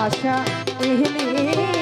ভাষা ইহলি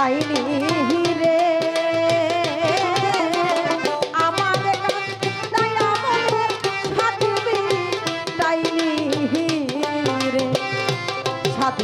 তাইনি রে। আমার মনের হাতমি রে। সাত